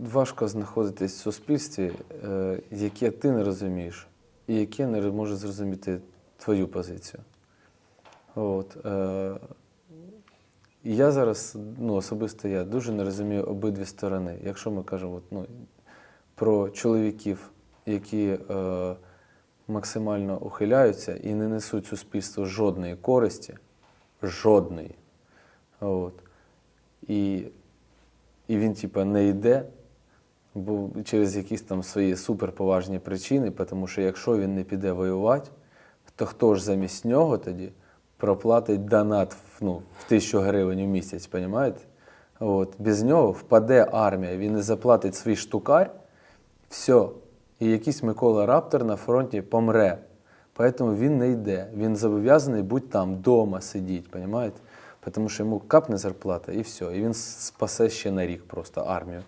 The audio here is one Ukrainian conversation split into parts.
важко знаходитись в суспільстві, е, яке ти не розумієш, і яке не може зрозуміти твою позицію. От, е, я зараз, ну, особисто я, дуже не розумію обидві сторони. Якщо ми кажемо от, ну, про чоловіків, які е, максимально ухиляються і не несуть суспільству жодної користі, жодної. От. І, і він, типа, не йде, бо через якісь там свої суперповажні причини, тому що якщо він не піде воювати, то хто ж замість нього тоді проплатить донат в, ну, в тисячу гривень у місяць, розумієте? От. Без нього впаде армія, він не заплатить свій штукар, все. І якийсь Микола Раптор на фронті помре. Поэтому він не йде. Він зобов'язаний бути там, вдома сидіти, розумієте? Тому що йому капне зарплата і все. І він спасе ще на рік просто армію.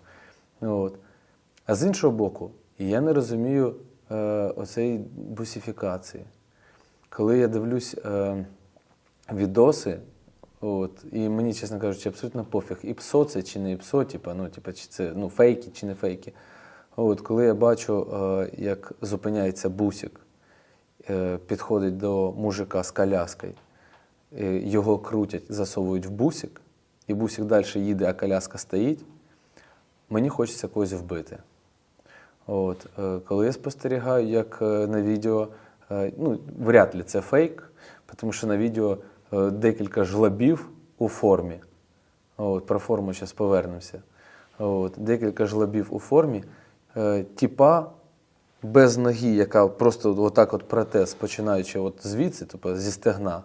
От. А з іншого боку, я не розумію е, оцеї бусифікації. Коли я дивлюсь е, відоси, от, і мені, чесно кажучи, абсолютно пофіг, і псо це чи не іпсо, типа, ну, типа, чи це ну, фейки чи не фейки. От, коли я бачу, е, як зупиняється бусик, е, підходить до мужика з коляскою, е, його крутять, засовують в бусик, і бусик далі їде, а коляска стоїть, мені хочеться когось вбити. От, е, коли я спостерігаю, як е, на відео, е, ну, вряд ли це фейк, тому що на відео декілька жлобів у формі. От, про форму зараз повернемося. От, декілька жлобів у формі, типа без ноги, яка просто отак от протез, починаючи от звідси, тобто зі стегна.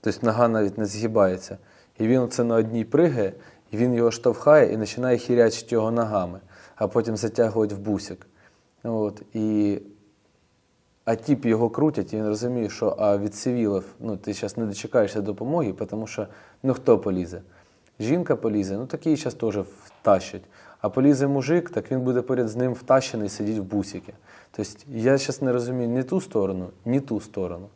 Тобто нога навіть не згибається. І він це на одній пригає, і він його штовхає і починає хірячити його ногами, а потім затягувати в бусик. От, і... А тіп його крутять, і він розуміє, що а від цивілів ну, ти зараз не дочекаєшся допомоги, тому що ну хто полізе? Жінка полізе, ну такий зараз теж втащать. А полізе мужик, так він буде поряд з ним втащений сидіти в бусики. Тобто я зараз не розумію ні ту сторону, ні ту сторону.